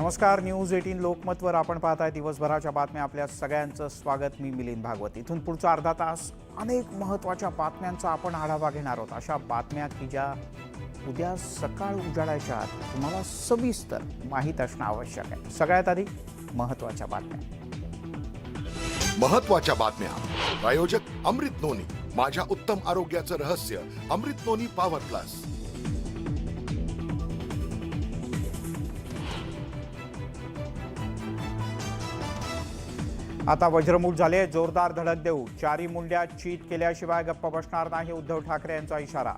नमस्कार news eighteen लोकमतवर आपण पाहताय दिवसभराच्या बातम्या आपल्या सगळ्यांचं स्वागत. मी मिलिंद भागवत. इथून पुढचा अर्धा तास अनेक महत्त्वाच्या बातम्यांचा आपण आढावा घेणार आहोत. अशा बातम्या की ज्या उद्या सकाळ उजाडायच्या आत तुम्हाला सविस्तर माहीत असणं आवश्यक आहे. सगळ्यात आधी महत्त्वाच्या बातम्या. महत्त्वाच्या बातम्या. प्रायोजक अमृत नोनी माझ्या उत्तम आरोग्याचं रहस्य अमृत नोनी पॉवर प्लस आता वज्रमूल झाले जोरदार धडक देऊ. चारी मुंड्या चीत केल्याशिवाय गप्प बसणार नाही उद्धव ठाकरे यांचा इशारा.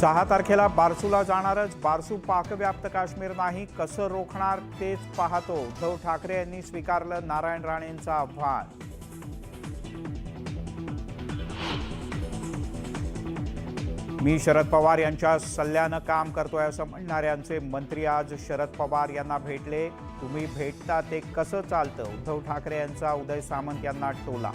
सहा तारखेला बारसूला जाणारच बारसू पाकव्याप्त काश्मीर नाही कसं रोखणार तेच पाहतो. उद्धव ठाकरे यांनी स्वीकारलं नारायण राणेंचं आव्हान. मी शरद पवार यांच्या सल्ल्यानं काम करतोय असं म्हणणाऱ्यांचे मंत्री आज शरद पवार यांना भेटले. तुम्ही भेटता ते कसं चालतं? उद्धव ठाकरे यांचा उदय सामंत यांना टोला.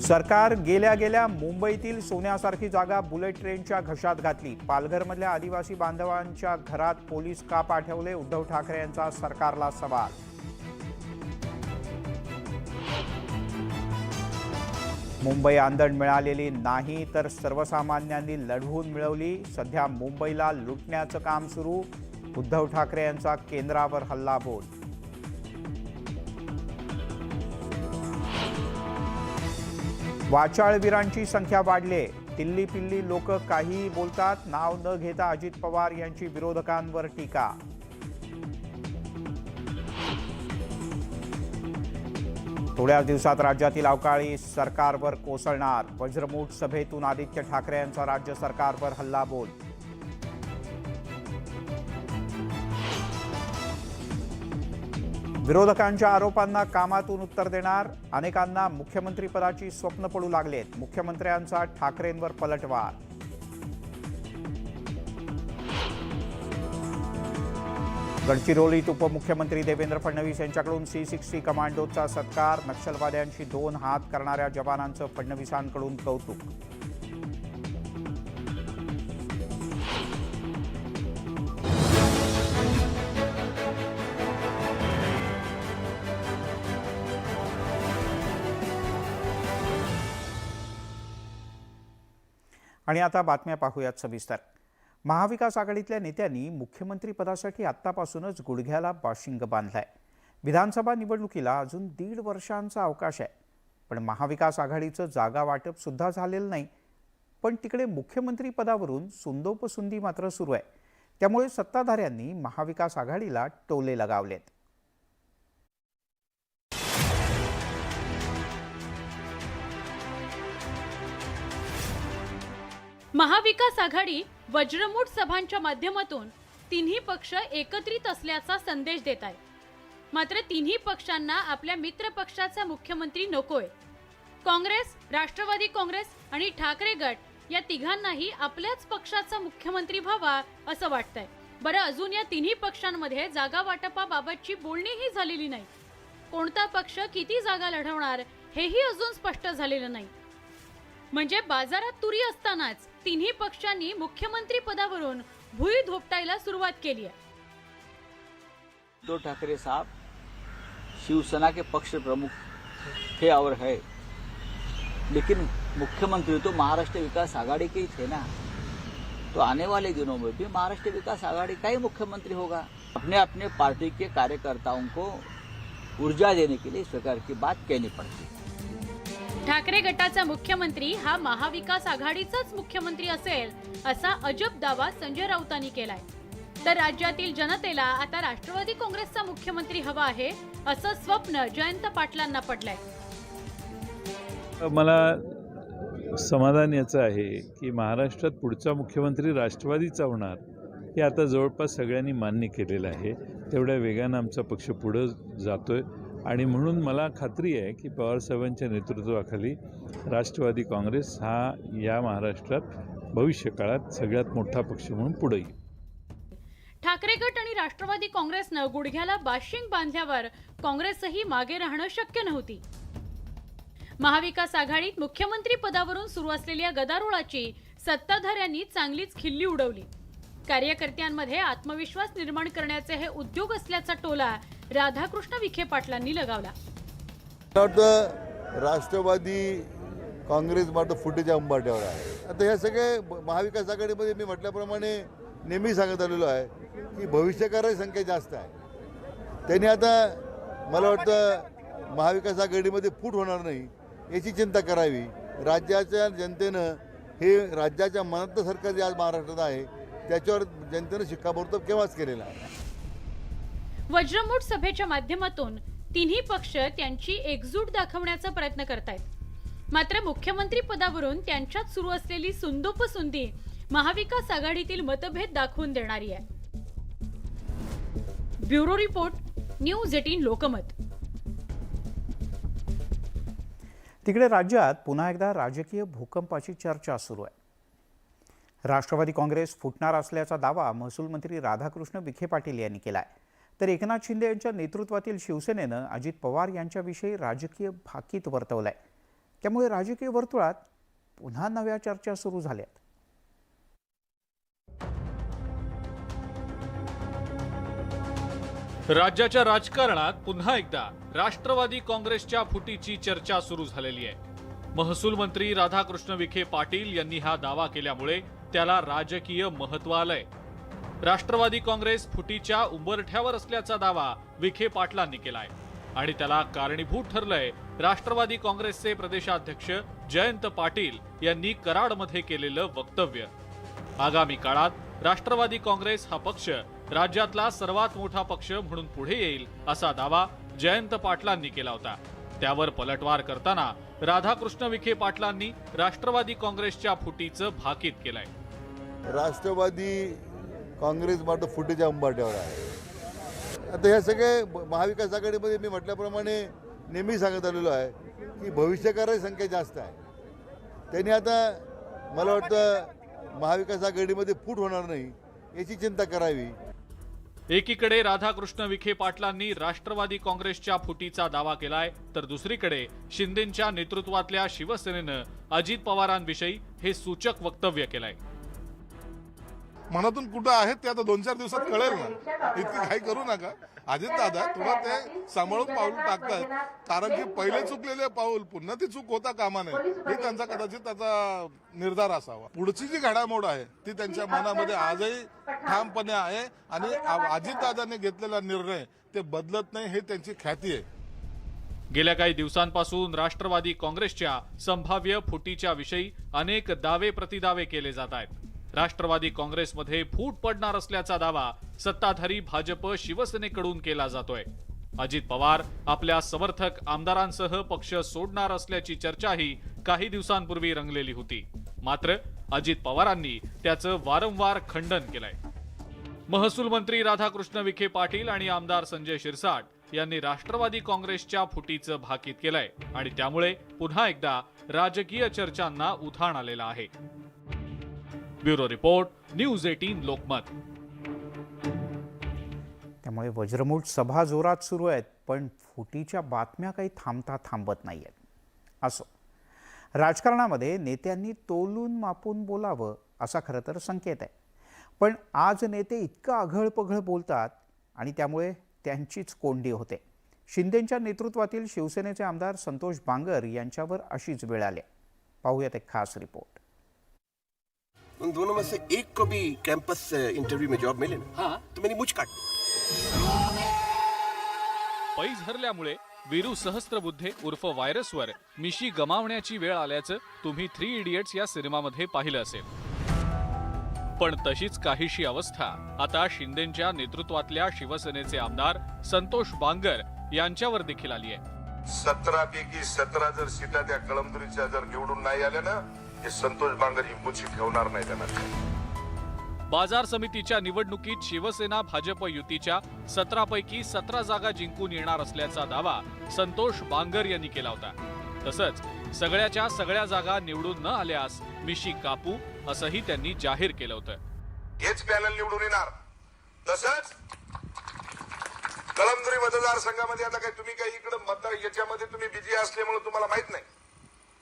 सरकार गेल्या गेल्या मुंबईतील सोन्यासारखी जागा बुलेट ट्रेनच्या घशात घातली. पालघरमधल्या आदिवासी बांधवांच्या घरात पोलीस का पाठवले? उद्धव ठाकरे यांचा सरकारला सवाल. मुंबई आंदण मिळालेली नाही तर सर्वसामान्यांनी लढवून मिळवली. सध्या मुंबईला लुटण्याचं काम सुरू. उद्धव ठाकरे यांचा केंद्रावर हल्लाबोल. वाचाळवीरांची संख्या वाढली. दिल्ली पिल्ली लोक काहीही बोलतात. नाव न घेता अजित पवार यांची विरोधकांवर टीका. थोड्याच दिवसात राज्यातील अवकाळी सरकारवर कोसळणार. वज्रमूठ सभेतून आदित्य ठाकरे यांचा राज्य सरकारवर हल्लाबोल. विरोधकांच्या आरोपांना कामातून उत्तर देणार. अनेकांना मुख्यमंत्रीपदाची स्वप्न पडू लागलेत. मुख्यमंत्र्यांचा ठाकरेंवर पलटवार. गडचिरोलीत उपमुख्यमंत्री देवेंद्र फडणवीस यांच्याकडून सी सिक्स्टी कमांडोचा सत्कार नक्षलवाद्यांशी दोन हात करणाऱ्या जवानांचं फडणवीसांकडून कौतुक. आणि आता बातम्या पाहूयात सविस्तर. महाविकास आघाडीतल्या नेत्यांनी मुख्यमंत्री पदासाठी आत्तापासूनच गुडघ्याला बाशिंग बांधलाय. विधानसभा निवडणुकीला अजून दीड वर्षांचा अवकाश आहे. पण महाविकास आघाडीचं जागा वाटप सुद्धा झालेलं नाही. पण तिकडे मुख्यमंत्री पदावरून सुंदोपसुंदी मात्र सुरू आहे. त्यामुळे सत्ताधाऱ्यांनी महाविकास आघाडीला टोले लगावलेत. महाविकास आघाडी वज्रमूठ सभांच्या माध्यमातून तिन्ही पक्ष एकत्रित असल्याचा संदेश देत आहे. मात्र तिन्ही पक्षांना आपल्या मित्र पक्षाचा मुख्यमंत्री नकोय. काँग्रेस राष्ट्रवादी काँग्रेस आणि ठाकरे गट या तिघांनाही आपल्याच पक्षाचा मुख्यमंत्री व्हावा असं वाटतंय. बरं अजून या तिन्ही पक्षांमध्ये जागा वाटपाबाबतची बोलणीही झालेली नाही. कोणता पक्ष किती जागा लढवणार हेही अजून स्पष्ट झालेलं नाही. म्हणजे बाजारात तुरी असतानाच तिन्ही पक्षांनी मुख्यमंत्री पदावरून भुई धोपटायला सुरुवात केली आहे. उद्धव ठाकरे साहब शिवसेना के पक्ष प्रमुख थे और है. लेकिन मुख्यमंत्री तो महाराष्ट्र विकास आघाड़ी के ही थे ना. तो आने वाले दिनों में भी महाराष्ट्र विकास आघाड़ी का ही मुख्यमंत्री होगा. अपने अपने पार्टी के कार्यकर्ताओं को ऊर्जा देने के लिए इस प्रकार की बात कहनी पड़ती है। ठाकरे गटाचा मुख्यमंत्री हा महाविकास आघाडीचाच मुख्यमंत्री असेल असा अजब दावा संजय राऊतांनी केलाय. तर राज्यातील जनतेला आता राष्ट्रवादी काँग्रेसचा मुख्यमंत्री हवा आहे असं स्वप्न जयंत पाटलांना पडलंय. मला समाधान याचं आहे की महाराष्ट्रात पुढचा मुख्यमंत्री राष्ट्रवादीचा होणार हे आता जवळपास सगळ्यांनी मान्य केलेलं आहे. तेवढ्या वेगानं आमचा पक्ष पुढं जातोय. आणि म्हणून मला खात्री आहे की पवारसाहेबांच्या नेतृत्वाखाली राष्ट्रवादी काँग्रेस हा या महाराष्ट्रात भविष्यकाळात सगळ्यात मोठा पक्ष म्हणून पुढे येईल. ठाकरे गट आणि राष्ट्रवादी काँग्रेसनं गुडघ्याला बाशिंग बांधल्यावर काँग्रेसही मागे राहणं शक्य नव्हती. महाविकास आघाडीत मुख्यमंत्री पदावरून सुरू असलेल्या गदारोळाची सत्ताधाऱ्यांनी चांगलीच खिल्ली उडवली. कार्यकर्त्यांमध्ये आत्मविश्वास निर्माण करण्याचे हे उद्योग असल्याचा टोला राधाकृष्ण विखे पाटलांनी लगावला. राष्ट्रवादी काँग्रेस मात्र फुटेच्या अंबाट्यावर आहे. आता हे सगळे महाविकास आघाडीमध्ये मी म्हटल्याप्रमाणे नेहमी सांगत आलेलो आहे की भविष्यकाराची संख्या जास्त आहे. त्यांनी आता मला वाटतं महाविकास आघाडीमध्ये फूट होणार नाही याची चिंता करावी. राज्याच्या जनतेनं हे राज्याच्या मनातलं सरकार जे आज महाराष्ट्रात आहे त्याच्यावर जनतेनं शिक्कामोर्तब केव्हाच केलेला आहे? वज्रमूठ सभेच्या माध्यमातून तिन्ही पक्ष त्यांची एकजूट दाखवण्याचा प्रयत्न करतायत. मात्र मुख्यमंत्री पदावरून त्यांच्यात सुरू असलेली सुंदोपसुंदी महाविकास आघाडीतील मतभेद दाखवून देणारी आहे. Bureau report news eighteen Lokmat. तिकडे राज्यात पुन्हा एकदा राजकीय भूकंपाची चर्चा सुरू आहे. राष्ट्रवादी काँग्रेस फुटणार असल्याचा दावा महसूल मंत्री राधाकृष्ण विखे पाटील यांनी केला आहे तर एकनाथ शिंदे यांच्या नेतृत्वातील शिवसेनेनं अजित पवार यांच्याविषयी राजकीय भाकीत वर्तवलाय. त्यामुळे राजकीय वर्तुळात पुन्हा नव्या चर्चा सुरू झाल्यात. राज्याच्या राजकारणात पुन्हा एकदा राष्ट्रवादी काँग्रेसच्या फुटीची चर्चा सुरू झालेली आहे. महसूल मंत्री राधाकृष्ण विखे पाटील यांनी हा दावा केल्यामुळे त्याला राजकीय महत्त्व आलंय राष्ट्रवादी काँग्रेस फुटीच्या उंबरठ्यावर असल्याचा दावा विखे पाटलांनी केलाय. आणि त्याला कारणीभूत ठरलंय राष्ट्रवादी काँग्रेसचे प्रदेशाध्यक्ष जयंत पाटील यांनी कराडमध्ये केलेलं वक्तव्य. आगामी काळात राष्ट्रवादी काँग्रेस हा पक्ष राज्यातला सर्वात मोठा पक्ष म्हणून पुढे येईल असा दावा जयंत पाटलांनी केला होता. त्यावर पलटवार करताना राधाकृष्ण विखे पाटलांनी राष्ट्रवादी काँग्रेसच्या फुटीचं भाकीत केलंय. राष्ट्रवादी काँग्रेस मात्र फुटेच्या अंबाट्यावर आहे. आता हे सगळे महाविकास आघाडीमध्ये मी म्हटल्याप्रमाणे नेहमी सांगत आलेलो आहे की भविष्यकाराची संख्या जास्त आहे. त्यांनी आता मला वाटतं महाविकास आघाडीमध्ये फूट होणार नाही याची चिंता करावी. एकीकडे राधाकृष्ण विखे पाटलांनी राष्ट्रवादी काँग्रेसच्या फुटीचा दावा केलाय तर दुसरीकडे शिंदेच्या नेतृत्वातल्या शिवसेनेनं अजित पवारांविषयी हे सूचक वक्तव्य केलंय. मनातून कुठं आहेत ते आता दोन चार दिवसात कळेल ना. इतकी काही करू नका. अजित दादा थोडं ते सांभाळून पाऊल टाकतात. कारण की पहिले चुकलेले पाऊल पुन्हा ती चूक होता कामा नये हे त्यांचा कदाचित त्याचा निर्धार असावा. पुढची जी घडामोड आहे ती त्यांच्या मनामध्ये आजही ठामपणे आहे आणि अजितदादांनी घेतलेला निर्णय ते बदलत नाही हे त्यांची ख्याती आहे. गेल्या काही दिवसांपासून राष्ट्रवादी काँग्रेसच्या संभाव्य फुटीच्या विषयी अनेक दावे प्रतिदावे केले जात आहेत. राष्ट्रवादी काँग्रेसमध्ये फूट पडणार असल्याचा दावा सत्ताधारी भाजप शिवसेनेकडून केला जातोय. अजित पवार आपल्या समर्थक आमदारांसह पक्ष सोडणार असल्याची चर्चाही काही दिवसांपूर्वी रंगलेली होती. मात्र अजित पवारांनी त्याचं वारंवार खंडन केलंय. महसूल मंत्री राधाकृष्ण विखे पाटील आणि आमदार संजय शिरसाट यांनी राष्ट्रवादी काँग्रेसच्या फुटीचं भाकीत केलंय आणि त्यामुळे पुन्हा एकदा राजकीय चर्चांना उधाण आलेलं आहे. Bureau report news eighteen Lokmat. त्यामुळे वज्रमूठ सभा जोरात सुरू आहेत पण फुटीच्या बातम्या काही थांबता थांबत नाही आहेत असो राजकारणामध्ये नेत्यांनी तोलून मापून बोलावं असा खरं तर संकेत आहे. पण आज नेते इतकं आघळपघळ बोलतात आणि त्यामुळे त्यांचीच कोंडी होते. शिंदेच्या नेतृत्वातील शिवसेनेचे आमदार संतोष बांगर यांच्यावर अशीच वेळ आली पाहूयात एक खास रिपोर्ट. उन दोनों में से एक को भी कैंपस इंटरव्यू में जॉब मिले ना हाँ। तो मेरी मुझ काट पैज हरल्यामुळे वीरू सहस्त्रबुद्धे उर्फ व्हायरसवर मिशी गमावण्याची वेळ आल्याचं तुम्ही थ्री इडियट्स या सिनेमामध्ये पाहिलं असेल. पण तशीच काहीशी अवस्था. आता शिंदेच्या नेतृत्वातल्या शिवसेनेचे आमदार संतोष बांगर यांच्यावर देखील आली आहे सतरा पैकी सतरा जर सीटा त्या कळमदुरीच्या जर निवडून नाही आल्या ना हे संतोष बांगर ही मुची ठेवणार नाही त्यांना. बाजार समितीच्या निवडणुकीत शिवसेना भाजप युतीच्या सतरा पैकी सतरा जागा जिंकून येणार असल्याचा दावा संतोष बांगर यांनी केला होता. तसंच सगळ्याच्या सगळ्या जागा निवडून न आल्यास मिशी कापू असंही त्यांनी जाहीर केलं होतं. हेच पॅनल निवडून येणार. तसंच कळमदुरी मतदारसंघामध्ये आता काय तुम्ही काही इकडे मतदार याच्यामध्ये तुम्ही बिझी असल्यामुळे तुम्हाला माहीत नाही.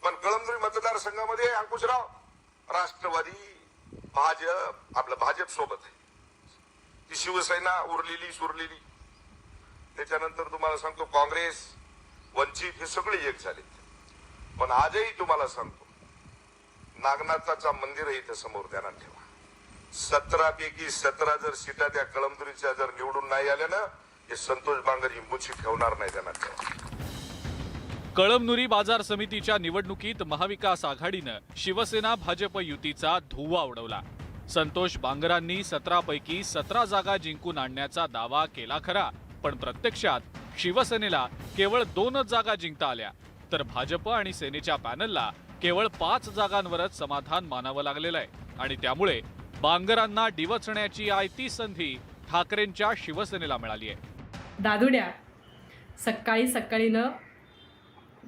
पण कळंबरी मतदारसंघामध्ये अंकुशराव. राष्ट्रवादी भाजप आपलं भाजप सोबत आहे. ती शिवसेना उरलेली सुरलेली. त्याच्यानंतर तुम्हाला सांगतो काँग्रेस वंचित हे सगळे एक झाले. पण आजही तुम्हाला सांगतो नागनाथाचा मंदिरही आहे इथं समोर ध्यानात ठेवा. सतरापैकी सतरा जर सीटा त्या कळमदुरीच्या जर निवडून नाही आल्या ना हे संतोष बांगर ही मुची ठेवणार नाही ध्यानात ठेवा. कळमनुरी बाजार समितीच्या निवडणुकीत महाविकास आघाडीनं शिवसेना भाजप युतीचा धुव्वा उडवला. संतोष बांगरांनी सतरा पैकी सतरा जागा जिंकून आणण्याचा दावा केला खरा पण प्रत्यक्षात शिवसेनेला केवळ दोनच जागा जिंकता आल्या. तर भाजप आणि सेनेच्या पॅनलला केवळ पाच जागांवरच समाधान मानावं लागलेलं आहे आणि त्यामुळे बांगरांना डिवचण्याची आयती संधी ठाकरेंच्या शिवसेनेला मिळाली आहे दादुड्या सकाळी सकाळीनं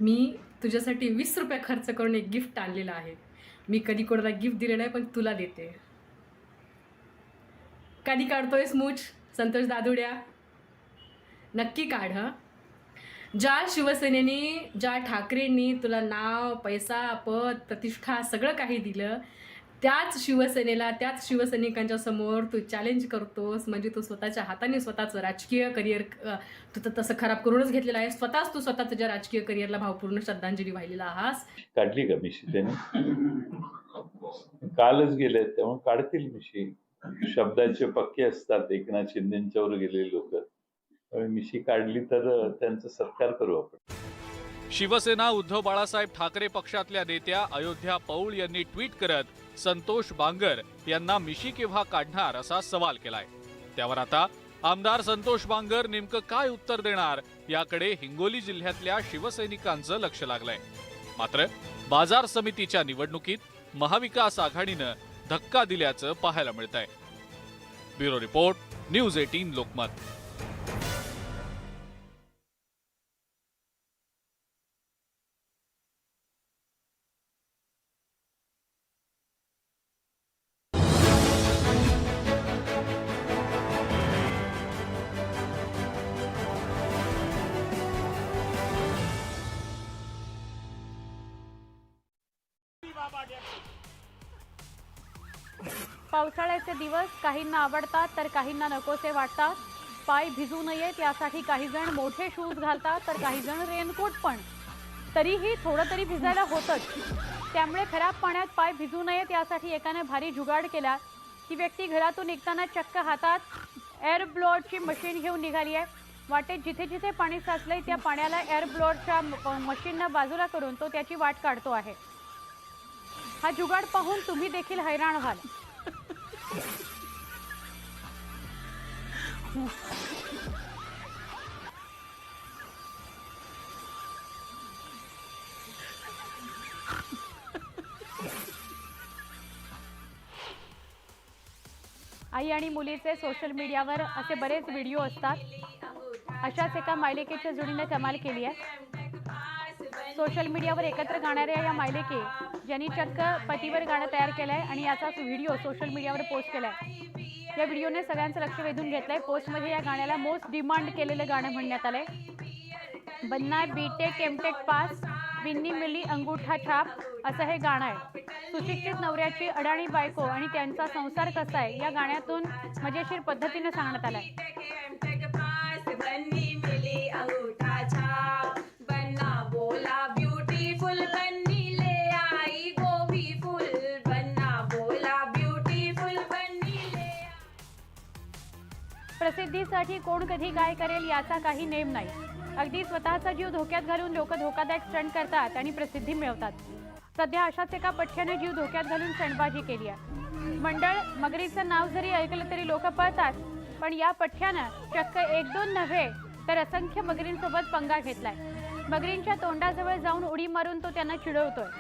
मी तुझ्यासाठी वीस रुपये खर्च करून एक गिफ्ट आणलेलं आहे. मी कधी कोणाला गिफ्ट दिले नाही पण तुला देते. कधी काढतोयस मूच संतोष दादुड्या? नक्की काढ हं. ज्या शिवसेनेने ज्या ठाकरेंनी तुला नाव पैसा पद प्रतिष्ठा सगळं काही दिलं त्याच शिवसेनेला त्याच शिवसैनिकांच्या समोर तू चॅलेंज करतोस. म्हणजे तू स्वतःच्या हाताने स्वतःचं राजकीय करिअर तू तर तसं खराब करूनच घेतलेलं आहे स्वतःच तू स्वतः तुझ्या राजकीय करिअरला भावपूर्ण श्रद्धांजली वाहिलेला आहास. काढली का मिशी त्याने? कालच गेले तेव्हा काढतील मिशी. शब्दाचे पक्के असतात. एकनाथ शिंदेच्यावर गेलेले लोक. मिशी काढली तर त्यांचा सत्कार करू आपण. शिवसेना उद्धव बाळासाहेब ठाकरे पक्षातल्या नेत्या अयोध्या पौळ यांनी ट्विट करत संतोष बांगर यांना मिशी केव्हा काढणार असा सवाल केलाय. त्यावर आता आमदार संतोष बांगर नेमकं काय उत्तर देणार याकडे हिंगोली जिल्ह्यातल्या शिवसैनिकांचं लक्ष लागलंय. मात्र बाजार समितीच्या निवडणुकीत महाविकास आघाडीनं धक्का दिल्याचं पाहायला मिळत आहे bureau report news eighteen Lokmat. काहींना आवडतात तर काहींना नकोसे वाटतात. पाय भिजू नयेत यासाठी काही जण मोठे शूज घालतात तर काही जण रेनकोट पण. तरीही थोडं तरी भिजायला होतच. त्यामुळे खराब पाण्यात पाय भिजू नयेत यासाठी एकाने भारी जुगाड केला. ही व्यक्ती घरातून निघताना चक्क हातात एअर ब्लोअरची मशीन घेऊन निघाली आहे वाटेत जिथे जिथे पाणी साचलंय त्या पाण्याला एअर ब्लोअरच्या मशीननं बाजूला करून तो त्याची वाट काढतो आहे. हा जुगाड पाहून तुम्ही देखील हैराण व्हाल. आई आणि मुलीचे सोशल मीडियावर असे बरेच व्हिडिओ असतात. अशाच एका मायलेकीच्या जोडीने कमाल केली आहे. सोशल मीडियावर एकत्र गाणाऱ्या या मायलेकी ज्यांनी चक्क पतीवर गाणं तयार केलं आहे आणि याचाच व्हिडिओ सोशल मीडियावर पोस्ट केला आहे या व्हिडिओने सगळ्यांचं लक्ष वेधून घेतलंय. पोस्टमध्ये या गाण्याला मोस्ट डिमांड केलेलं गाणं म्हणण्यात आलंय. बन्ना B Tech M Tech pass Vinny मिली अंगूठा छाप असं हे गाणं आहे. सुशिक्षित नवऱ्याची अडाणी बायको आणि त्यांचा संसार कसा आहे या गाण्यातून मजेशीर पद्धतीने सांगण्यात आलाय. प्रसिद्धीसाठी कोण कधी काय करेल याचा काही नेम नाही. अगदी स्वतःचा जीव धोक्यात घालून लोक धोकादायक स्टंट करतात आणि प्रसिद्धी मिळवतात. सध्या अशाच एका पठ्याने जीव धोक्यात घालून स्टंटबाजी केली आहे. मंडळ मगरीचं नाव जरी ऐकलं तरी लोक पळतात पण या पठ्यानं चक्क एक दोन नव्हे तर असंख्य मगरींसोबत पंगा घेतलाय. मगरींच्या तोंडाजवळ जाऊन उडी मारून तो त्यांना चिडवतोय.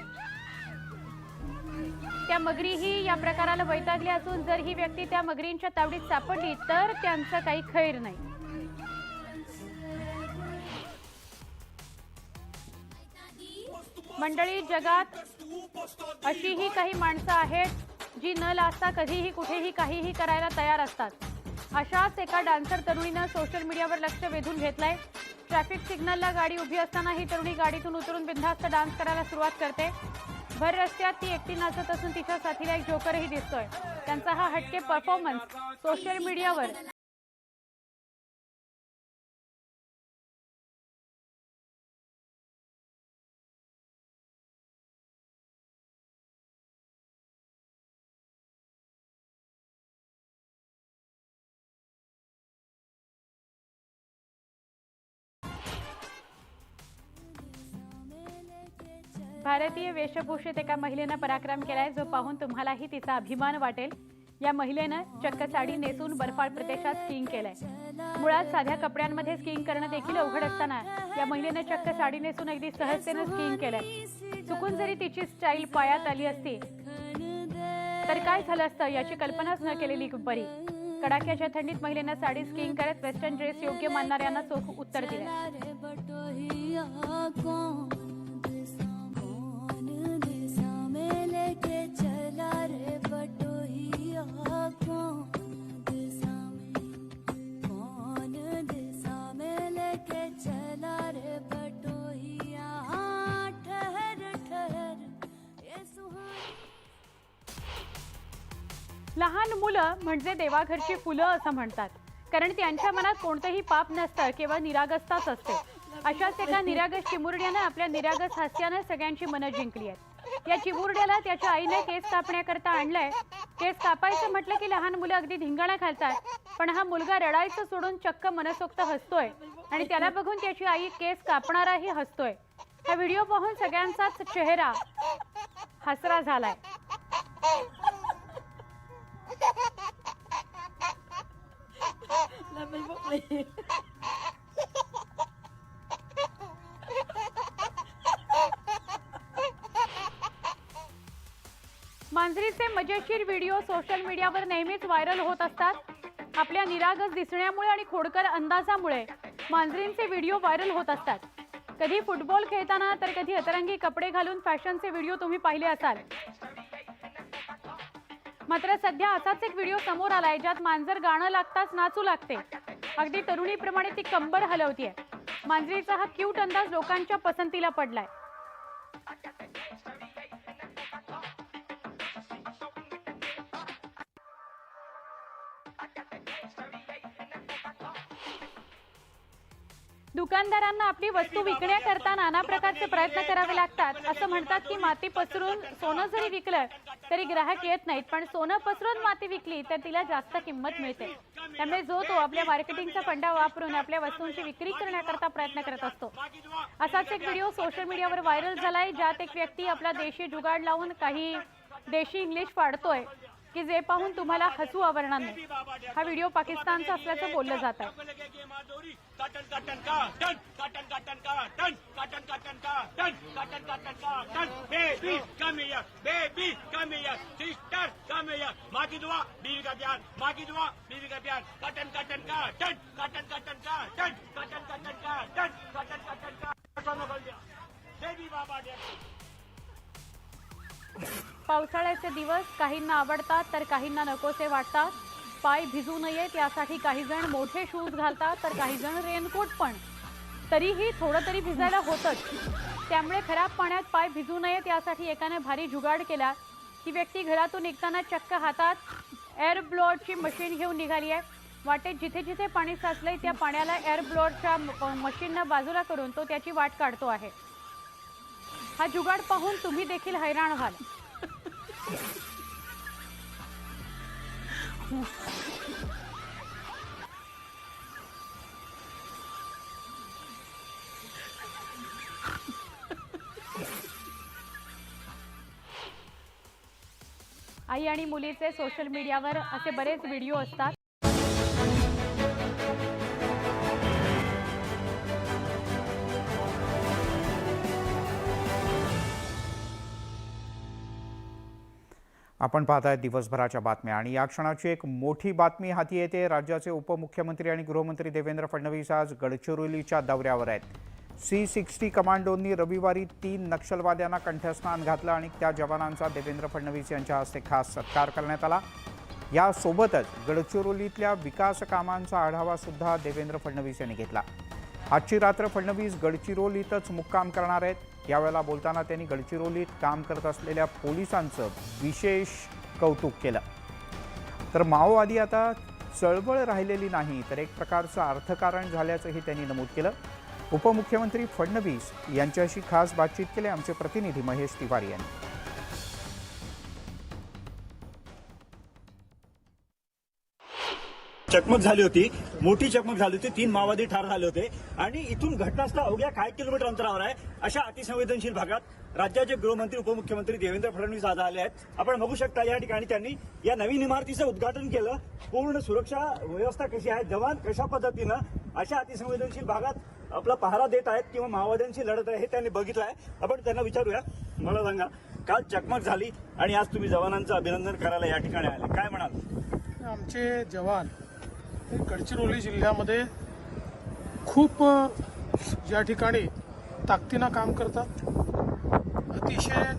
त्या मगरीही या प्रकाराला वैतागली असून जर ही व्यक्ती त्या मगरींच्या तावडीत सापडली तर त्यांचं काही खैर नाही. मंडळी जगात अशीही काही माणसं आहेत जी न लाजता कधीही कुठेही काहीही करायला तयार असतात. अशाच एका डान्सर तरुणीनं सोशल मीडियावर लक्ष वेधून घेतलंय. ट्रॅफिक सिग्नलला गाडी उभी असताना ही तरुणी गाडीतून उतरून बिनधास्त डान्स करायला सुरुवात करते. भर रस्त्यात ती एकटी नाचत असून तिच्या साथीला एक जोकरही दिसतोय. त्यांचा हा हटके परफॉर्मन्स सोशल मीडियावर भारतीय वेशभूषेत एका महिलेनं पराक्रम केलाय. जो पाहून तुम्हालाही तिचा अभिमान वाटेल. या महिलेनं चक्क साडी नेसून बर्फाळ प्रदेशात स्किंग केलंय. मुळात साध्या कपड्यांमध्ये स्किंग करणं देखील अवघड असताना या महिलेनं चक्क साडी नेसून अगदी सहजतेनं स्कीइंग केलंय. चुकून जरी तिची स्टाईल पायात आली असती तर काय झालं असतं याची कल्पनाच न केलेली बरी. कडाक्याच्या थंडीत महिलेनं साडी स्किंग करत वेस्टर्न ड्रेस योग्य मानणाऱ्यांना चोख उत्तर दिलं लहान मुलं म्हणजे देवाघरची फुलं असं म्हणतात. कारण त्यांच्या मनात कोणतंही पाप नसतं केवळ निरागसताच असते. अशाच एका निरागस चिमुरड्यानं आपल्या निरागस हास्यानं सगळ्यांची मनं जिंकली आहेत. या चिमुरड्याला त्याच्या आईने केस कापण्याकरता आणलंय. केस कापायचं म्हटलं की लहान मुलं अगदी धिंगाणा घालतात. पण हा मुलगा रडायचं सोडून चक्क मनसोक्त हसतोय. आणि त्याला बघून त्याची आई केस कापणाराही हसतोय. हा व्हिडिओ पाहून सगळ्यांचाच चेहरा हसरा झालाय. मांजरीचे मजेशीर व्हिडिओ सोशल मीडियावर नेहमीच व्हायरल होत असतात. आपल्या निरागस दिसण्यामुळे आणि खोडकर अंदाजामुळे मांजरींचे व्हिडिओ व्हायरल होत असतात. कधी फुटबॉल खेळताना तर कधी अतरंगी कपडे घालून फॅशनचे व्हिडिओ तुम्ही पाहिले असाल. मात्र सध्या असाच एक व्हिडिओ समोर आलाय ज्यात मांजर गाणं लागताच नाचू लागते. अगदी तरुणीप्रमाणे ती कंबर हलवतीये. मांजरीचा हा क्यूट अंदाज लोकांच्या पसंतीला पडलाय. दुकानदारांना आपली वस्तू विकण्याकरता नाना प्रकारचे प्रयत्न करावे लागतात असं म्हणतात की माती पसरून सोनं जरी विकलं तरी ग्राहक येत नाहीत पण सोनं पसरून माती विकली तर तिला जास्त किंमत मिळते. त्यामुळे जो तो आपल्या मार्केटिंगचा फंडा वापरून आपल्या वस्तूंची विक्री करण्याकरता प्रयत्न करत असतो. असाच एक व्हिडिओ सोशल मीडियावर व्हायरल झालाय ज्यात एक व्यक्ती आपला देशी जुगाड लावून काही देशी इंग्लिश पाडतोय. की जे पाहून तुम्हाला हसू आवरणार नाही हा व्हिडिओ पाकिस्तानचा असल्याचं बोललं जात आहे पावसाळ्याचे दिवस काहींना आवडतात तर काहींना नकोसे वाटतात. पाय भिजू नयेत यासाठी काही जण मोठे शूज घालतात तर काही जण रेनकोट पण. तरीही थोडं तरी भिजायला होतच. त्यामुळे खराब पाण्यात पाय भिजू नयेत यासाठी एकाने भारी जुगाड केला. ही व्यक्ती घरातून निघताना चक्क हातात एअर ब्लोअरची मशीन घेऊन निघाली आहे. वाटेत जिथे जिथे पाणी साचलंय त्या पाण्याला एअर ब्लोअरच्या मशीननं बाजूला करून तो त्याची वाट काढतो आहे. हा जुगाड पाहून तुम्ही देखील हैराण व्हाल. आई आणि मुलीचे सोशल मीडियावर असे बरेच व्हिडिओ असतात. आपण पाहताय दिवसभराच्या बातम्या. आणि या क्षणाची एक मोठी बातमी हाती येते. राज्याचे उपमुख्यमंत्री आणि गृहमंत्री देवेंद्र फडणवीस आज गडचिरोलीच्या दौऱ्यावर आहेत. सी सिक्स्टी कमांडोंनी रविवारी तीन नक्षलवाद्यांना कंठस्नान घातलं आणि त्या जवानांचा देवेंद्र फडणवीस यांच्या हस्ते खास सत्कार करण्यात आला. यासोबतच गडचिरोलीतल्या विकास कामांचा आढावा सुद्धा देवेंद्र फडणवीस यांनी घेतला. आजची रात्र फडणवीस गडचिरोलीतच मुक्काम करणार आहेत. यावेळेला बोलताना त्यांनी गडचिरोलीत काम करत असलेल्या पोलिसांचं विशेष कौतुक केलं. तर माओवादी आता चळवळ राहिलेली नाही तर एक प्रकारचं अर्थकारण झाल्याचंही त्यांनी नमूद केलं. उपमुख्यमंत्री फडणवीस यांच्याशी खास बातचीत केली. आमचे प्रतिनिधी महेश तिवारी यांनी. चकमक झाली होती. मोठी चकमक झाली होती. तीन माओवादी ठार झाले होते. आणि इथून घटनास्थळ अवघ्या काही किलोमीटर अंतरावर आहे. अशा अतिसंवेदनशील भागात राज्याचे गृहमंत्री उपमुख्यमंत्री देवेंद्र फडणवीस आज आले आहेत. आपण बघू शकता या ठिकाणी त्यांनी या नवीन इमारतीचं उद्घाटन केलं. पूर्ण सुरक्षा व्यवस्था कशी आहे? जवान कशा पद्धतीनं अशा अतिसंवेदनशील भागात आपला पहारा देत आहेत किंवा माओवाद्यांशी लढत आहे हे त्यांनी बघितलं आहे. आपण त्यांना विचारूया. मला सांगा काल चकमक झाली आणि आज तुम्ही जवानांचं अभिनंदन करायला या ठिकाणी आले. काय म्हणाल? आमचे जवान गडचिरोली जिल्ह्यामध्ये खूप या ठिकाणी ताकदीनं काम करतात अतिशय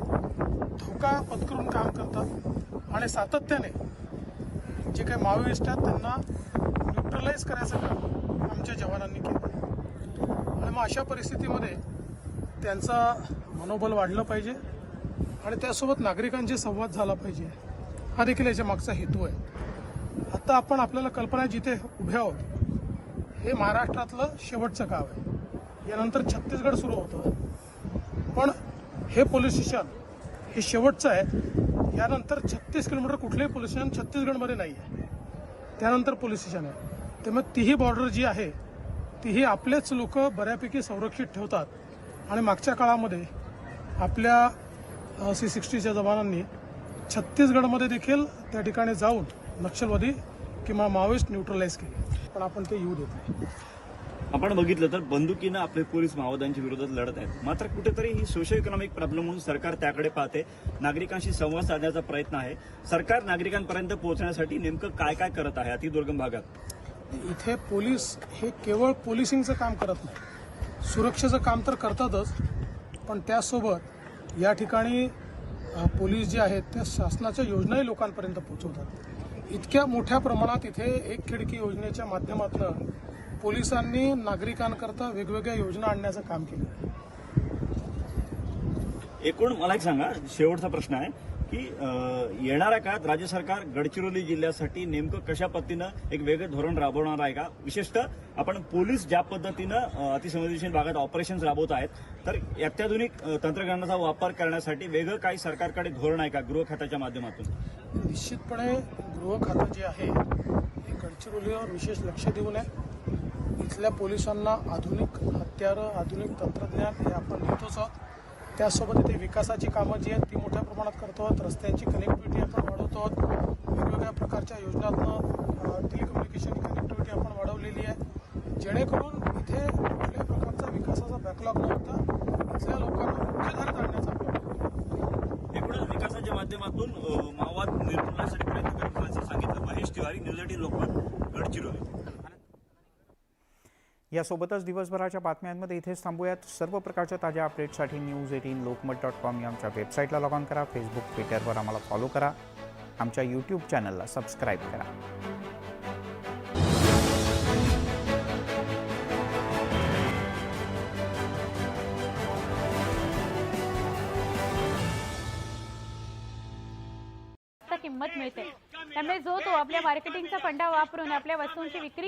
धोका पत्करून काम करतात आणि सातत्याने जे काही माओविस्ट आहेत त्यांना न्यूट्रलाइज करायचं काम आमच्या जवानांनी केलं. आणि मग अशा परिस्थितीमध्ये त्यांचा मनोबल वाढलं पाहिजे आणि त्यासोबत नागरिकांशी संवाद झाला पाहिजे. हा देखील याच्या मागचा हेतू आहे. आता आपण आपल्याला कल्पना जिथे उभे आहोत हे महाराष्ट्रातलं शेवटचं गाव आहे. यानंतर छत्तीसगड सुरू होतं. पण हे पोलीस स्टेशन हे शेवटचं आहे. यानंतर छत्तीस किलोमीटर कुठलंही पोलीस स्टेशन छत्तीसगडमध्ये नाही आहे. त्यानंतर पोलीस स्टेशन आहे. त्यामुळे तीही बॉर्डर जी आहे तीही आपलेच लोक बऱ्यापैकी संरक्षित ठेवतात. आणि मागच्या काळामध्ये आपल्या सी सिक्स्टीच्या जवानांनी छत्तीसगडमध्ये देखील त्या ठिकाणी जाऊन नक्षलवादी किंवा माओइस्ट न्यूट्रलाइज केले. पण आपण ते येऊ देत नाही. आपण बघितलं तर बंदुकीनं आपले पोलीस माओवाद्यांच्या विरोधात लढत आहेत. मात्र कुठेतरी ही सोशो इकॉनॉमिक प्रॉब्लेम म्हणून सरकार त्याकडे पाहते. नागरिकांशी संवाद साधण्याचा प्रयत्न आहे. सरकार नागरिकांपर्यंत पोहोचण्यासाठी नेमकं काय काय करत आहे अति दुर्गम भागात? इथे पोलीस हे केवळ पोलिसिंगचं काम करत नाही. सुरक्षेचं काम तर करतातच पण त्यासोबत या ठिकाणी पोलीस जे आहेत त्या शासनाच्या योजनाही लोकांपर्यंत पोहोचवतात. इतक्या मोठ्या प्रमाणात इथे एक खिडकी योजनेच्या माध्यमातून पोलिसांनी नागरिकांकरता वेगवेगळ्या योजना आणण्याचं काम केलं. आहे एकूण मला एक सांगा शेवटचा प्रश्न आहे की येणाऱ्या काळात राज्य सरकार गडचिरोली जिल्ह्यासाठी नेमकं कशा पद्धतीनं एक वेगळं धोरण राबवणार आहे का? विशेषतः आपण पोलीस ज्या पद्धतीनं अतिसंवेदनशील भागात ऑपरेशन्स राबवत आहेत तर अत्याधुनिक तंत्रज्ञानाचा वापर करण्यासाठी वेगळं काही सरकारकडे धोरण आहे का गृह खात्याच्या माध्यमातून? निश्चितपणे गृह खातं जे आहे हे गडचिरोलीवर विशेष लक्ष देऊन आहे. इथल्या पोलिसांना आधुनिक हत्यारं आधुनिक तंत्रज्ञान हे आपण देतोच आहोत. त्यासोबत इथे विकासाची कामं जी आहेत ती मोठ्या प्रमाणात करतो आहोत. रस्त्यांची कनेक्टिव्हिटी आपण वाढवतो आहोत. वेगवेगळ्या प्रकारच्या योजनातनं टेलिकम्युनिकेशन कनेक्टिव्हिटी आपण वाढवलेली आहे. जेणेकरून इथे कुठल्याही प्रकारचा विकासाचा बॅकलॉग न होता इथल्या लोकांना मुख्यधारेत आणण्याचा आपला प्रयत्न आहे. एकूणच विकासाच्या माध्यमातून अं, माओवाद निर्मूलनासाठी प्रयत्न करत असल्याचं सांगितलं महेश तिवारी न्यूज एटीन लोकमत गडचिरोली यासोबतच दिवसभराच्या बातम्यांमध्ये इथेच थांबूयात. सर्व प्रकारच्या ताज्या अपडेटसाठी news eighteen Lokmat dot com या आमच्या वेबसाईटला लॉग ऑन करा. फेसबुक ट्विटरवर आम्हाला फॉलो करा. आमच्या यूट्यूब चॅनलला सबस्क्राईब करा. किंमत मिळते. त्यामुळे जो तो आपल्या मार्केटिंगचा फंडा वापरून आपल्या वस्तूंची विक्री